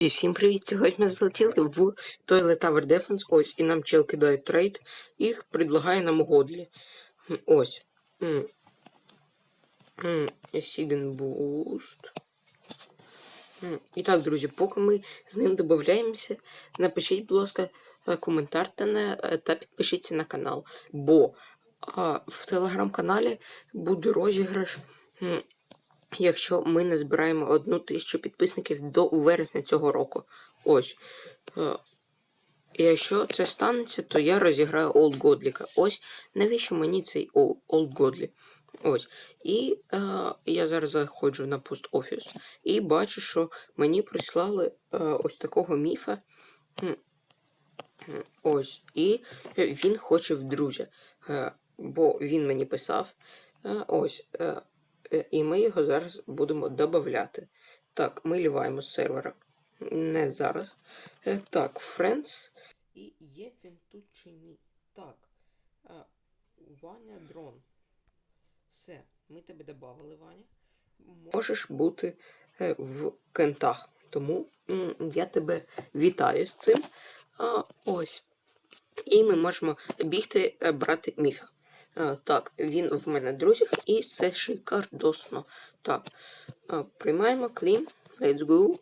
І Всім привіт! Сьогодні ми залетіли в Toilet Tower Defense. Ось, і нам чел кидає трейд. Їх предлагає нам Годлі. Ось. Сіген. М, І так, друзі, поки ми з ним додаємося, напишіть, будь ласка, е, коментар та, не, е, та підпишіться на канал. Бо а, в телеграм-каналі буде розіграш. Якщо ми не збираємо одну тисячу підписників до вересня цього року. Ось. Е, Якщо це станеться, то я розіграю Old Годліка. Ось навіщо мені цей Ол- Old Годлі? Ось. І е, я зараз заходжу на пост-офіс і бачу, що мені прислали е, ось такого міфа. Ось. І він хоче в друзя. Е, бо він мені писав. Е, ось. Е, І ми його зараз будемо додавати. Так, ми ліваємо з сервера. Не зараз. Е, Так, Friends. І є він тут чи ні? Так. е, Ваня дрон. Все, ми тебе додали, Ваня. Можеш бути е, в кентах. Тому я тебе вітаю з цим. Ось. І ми можемо бігти е, брати міфа. Е, Так, він в мене друзях, і це шикардосно. Так, е, приймаємо клім. Let's go.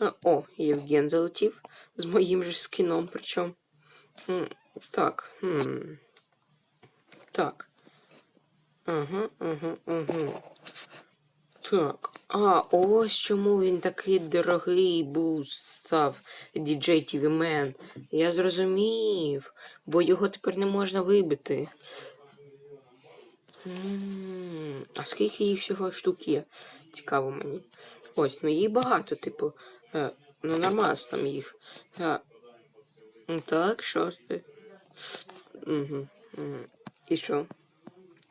Е, О, Євген залетів з моїм же скіном, причому. Так. хм. Так. Ага, ага, ага. Так. А, ось чому він такий дорогий був став DJ TV Man. Я зрозумів, бо його тепер не можна вибити. А скільки їх всього штук є? Цікаво мені. Ось, ну їх багато, типу. Е, ну нормально там їх. Е, ну, так, шостий. Угу, угу. І що?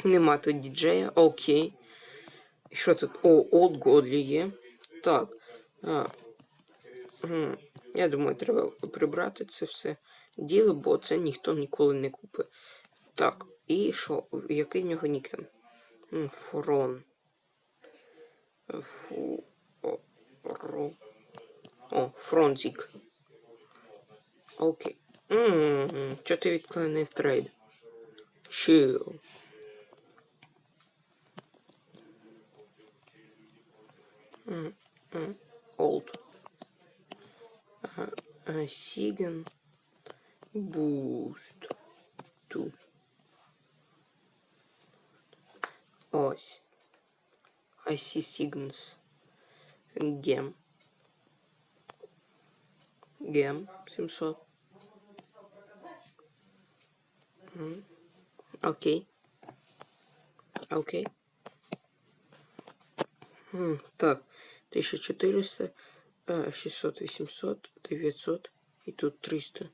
Нема тут діджея. Окей. І що тут? О, Old Godly є. Так. А, м, я думаю, треба прибрати це все діло, бо це ніхто ніколи не купить. Так, і що? Який в нього нік там? Фрон. Фу. Ро. О, Фронзік. Окей. Ммм, що ти відклонив трейд? Чил. Олд. Сіген. Буст. Ту. Ось. IC Signals. Гем. Гем 700. М, Окей. Окей. Так. 1400, е, 600, 800, 900 і тут 300.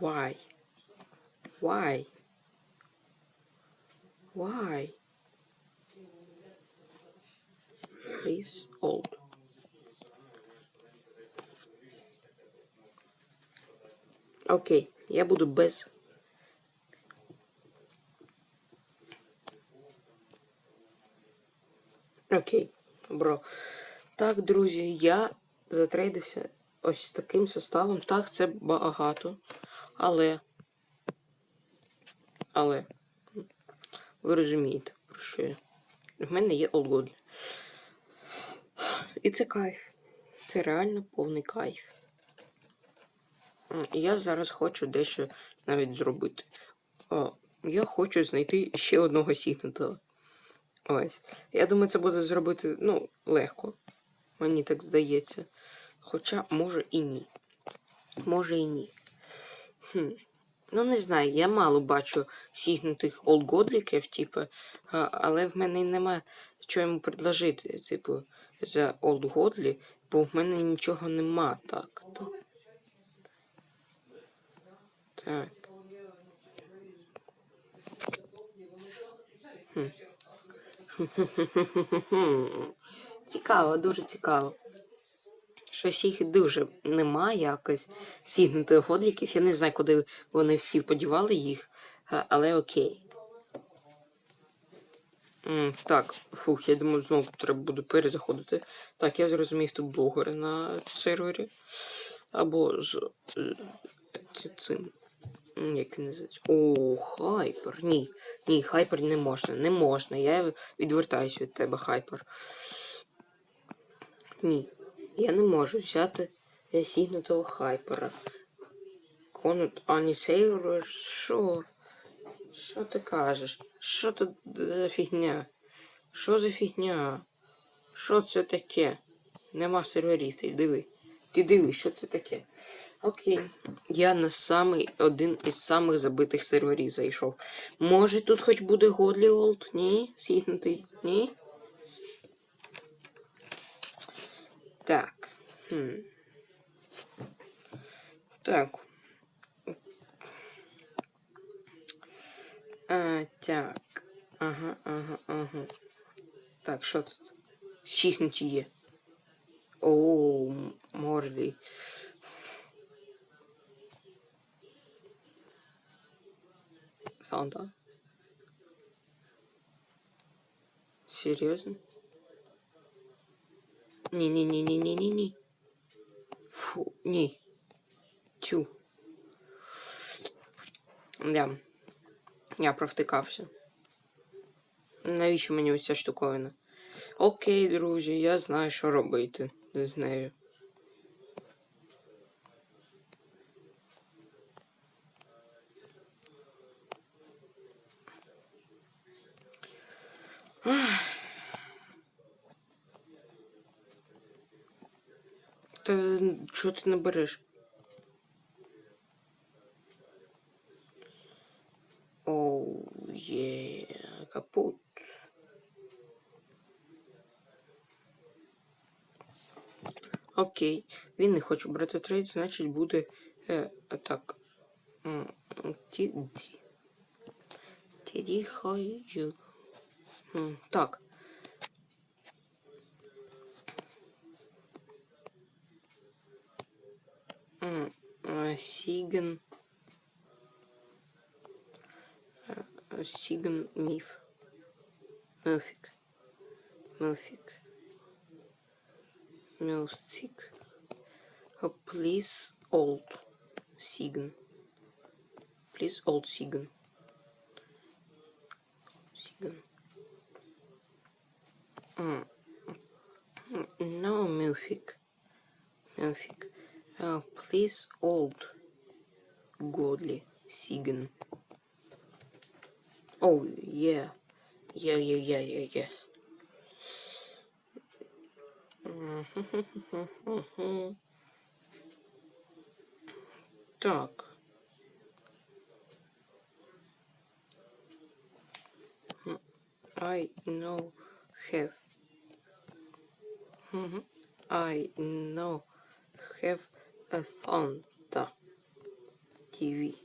Why? Why? Why? Please hold. Окей, я буду без. Окей, бро. Так, друзі, я затрейдився ось таким составом. Так, це багато. Але. Але. Ви розумієте, про що я. В мене є олгоді. І це кайф. Це реально повний кайф. Я зараз хочу дещо навіть зробити. О, я хочу знайти ще одного сігнутого. Ось. Я думаю, це буде зробити, ну, легко. Мені так здається. Хоча, може і ні. Може і ні. Хм. Ну, не знаю, я мало бачу сігнутих олдгодліків, типу, але в мене нема що йому предложити, типу, за олдгодлі, бо в мене нічого нема так. То. Так. Хм. Цікаво, дуже цікаво. Щось їх дуже немає якось сігнутих годліків. Я не знаю, куди вони всі подівали їх, але окей. Так, фух, я думаю, знову треба буде перезаходити. Так, я зрозумів, тут блогери на сервері. Або з е, цим. Як називається? О, хайпер. Ні. Ні, хайпер не можна. Не можна. Я відвертаюся від тебе, хайпер. Ні. Я не можу взяти засігнутого хайпера. Конут Ані Сейлор, що? Що ти кажеш? Що тут за фігня? Що за фігня? Що це таке? Нема серверістів, диви. Ти диви, що це таке? Окей. Я на самий один із самих забитих серверів зайшов. Може тут хоч буде Годлі Олд? Ні? Сігнутий? Ні? Так. Хм. Так. А, так. Ага, ага, ага. Так, що тут? Сігнуті є. О, м- морди. Санта? Серйозно? Ні, ні, ні, ні, ні, ні, ні. Фу, ні. Тю. Я. Я провтикався. Навіщо мені оця штуковина? Окей, друзі, я знаю, що робити з нею. Та чого ти не береш? Оу, є, капут. Окей, він не хоче брати трейд, значить буде е, так. Тіді. Тіді хай. Так. Е, Сіген. Е, Сіген міф. Мелфік. Мелфік. Мелфік. Uh, please old Siegen. Please old Siegen. Siegen. Mm. Mm, No, Milfik. Milfik. Uh, please old Godly Siegen. Oh, yeah. Yeah, yeah, yeah, yeah, yeah. Так. М, I know have. Мгм. I know have a Santa TV.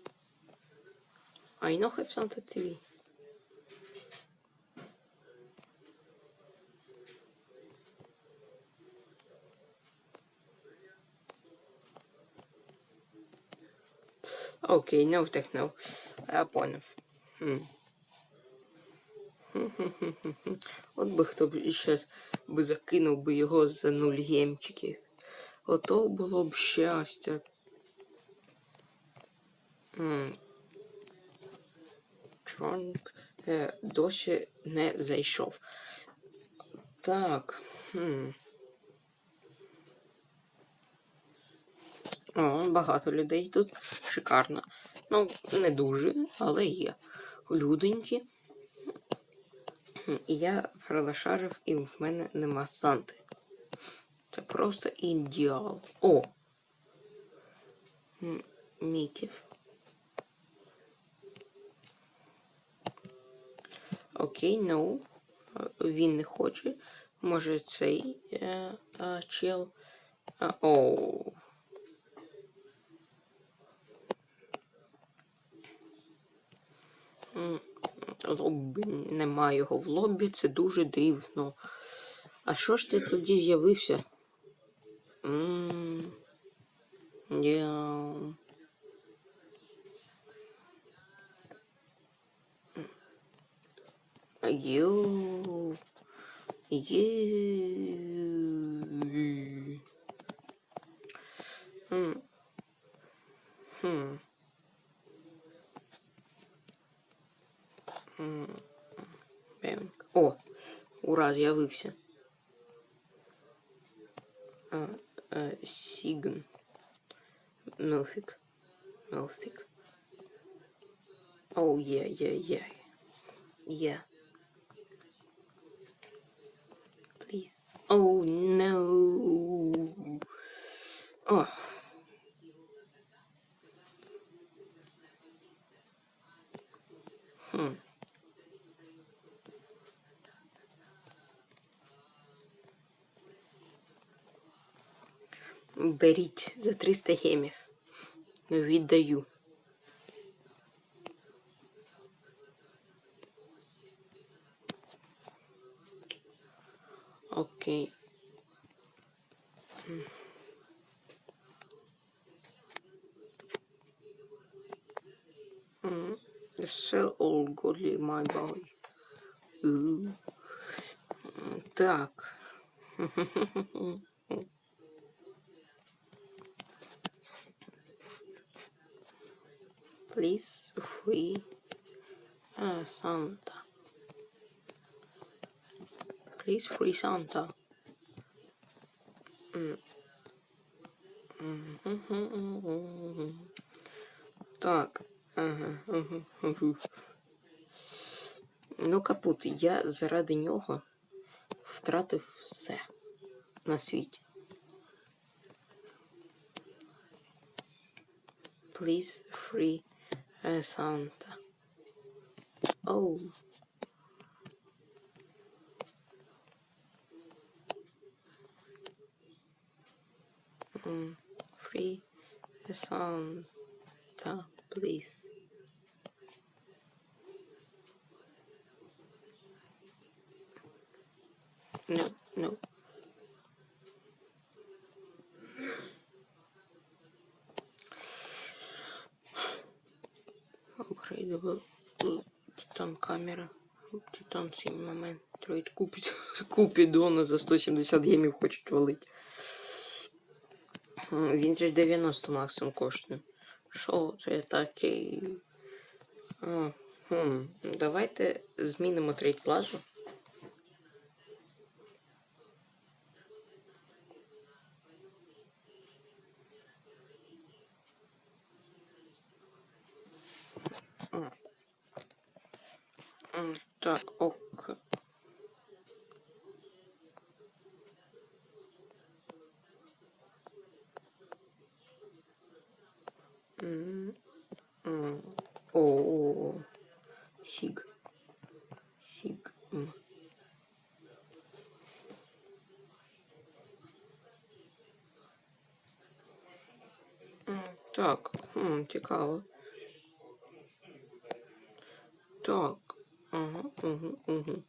I know have Santa TV. Окей, no techno. Я понял. Хм. От би хто б зараз би закинув би його за нуль гемчиків. Ото було б щастя. Чонк е, досі не зайшов. Так. Хм. О, багато людей тут. Шикарно. Ну, не дуже, але є. Люденькі. І я пролошарив, і в мене нема Санти. Це просто ідеал. О! М, Міків. Окей, ну. Він не хоче. Може цей е, е, чел. Е, оу. Лоббі, нема його в лоббі, це дуже дивно. А що ж ти тоді з'явився? Я... Є. Хм. Хм. О, ура, з'явився. А, е, Сігн. Мелфік. Мелфік. Оу, є, є, є. Є. Please. Oh, no. О. Беріть за 300 гемів. Віддаю. Окей. М. Sell all godly my boy. У. М, Так. Please free uh, Santa. Please free Santa. М. Мгм. Так. Ага. ага, ага. Ну, капут, я заради нього втратив все на світі. Please free uh, Santa. Oh. Mm, free Santa, please. No, no. 7 момент. Трейд купить. Купідона за 170 гемів хочуть валить. Він же 90 максимум коштує. Що це таке? Давайте змінимо трейд плазу. Так, ок. М, м. О, Сиг. Сиг. м. М, Так, м, цікаво. Так. Ага, угу, угу.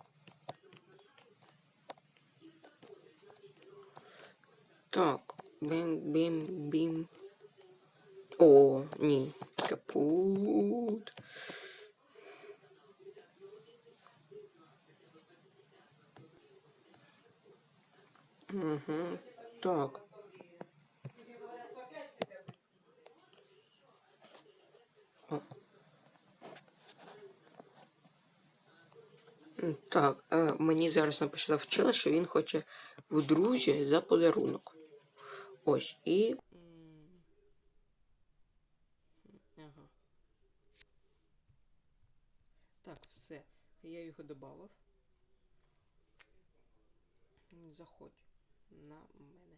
Так, бім, бім, бім. О, ні. Капут. Угу. Так. Так, мені зараз написав чел, що він хоче в друзі за подарунок. Ось і. Ага. Так, все. Я його додав. Заходь на мене.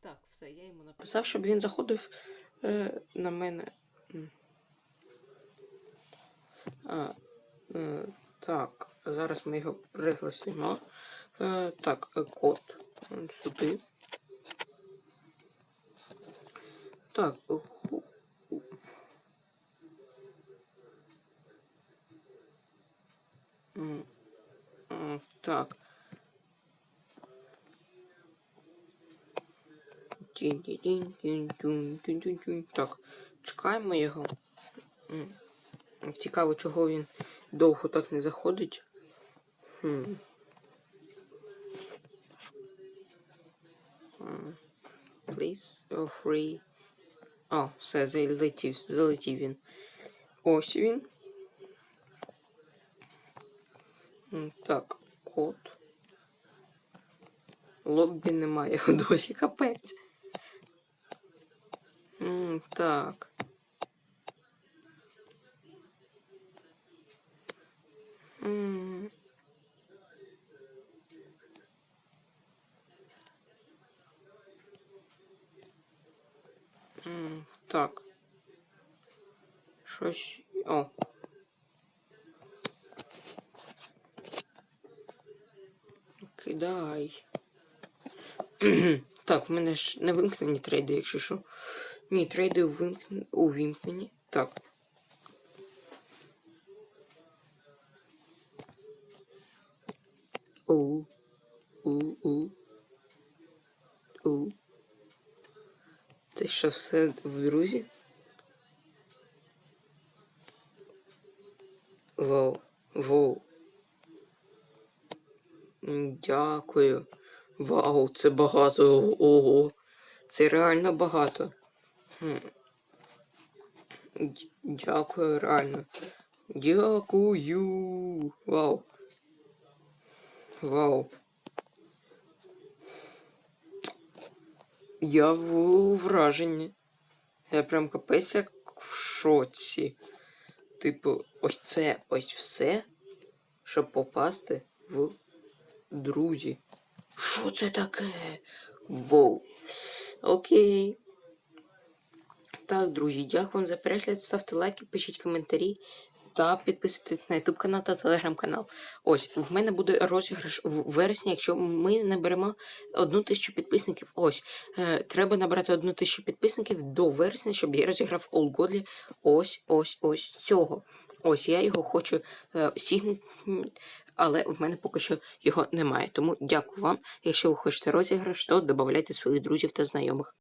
Так, все, я йому написав, щоб він заходив е, на мене. А, е, так, зараз ми його пригласимо. Е, так, е, код. Сюди. Так, Так. Так, чекаємо його. Цікаво, чого він довго так не заходить. Please or free. О, все, залетів, залетів він. Ось він. Так, код. Лоббі немає досі капець. Так. М. М, Так. Щось. О. Кидай. Так, в мене ж не вимкнені трейди, якщо що. Ні, трейди увімкнені. Так. Що все в друзі? Воу. Воу. Дякую. Вау, це багато. Ого. Це реально багато. Хм. Дякую, реально. Дякую. Вау. Вау. Я в враженні. Я прям капець як в шоці. Типу, ось це ось все, щоб попасти в друзі. Що це таке? Воу. Окей. Так, друзі, дякую вам за перегляд. Ставте лайки, пишіть коментарі та підписуйтесь на YouTube канал та телеграм канал. Ось, в мене буде розіграш в вересні, якщо ми наберемо одну тисячу підписників. Ось, е, треба набрати одну тисячу підписників до вересня, щоб я розіграв Godly ось, ось, ось цього. Ось, я його хочу е, сігнути, але в мене поки що його немає. Тому дякую вам. Якщо ви хочете розіграш, то додавайте своїх друзів та знайомих.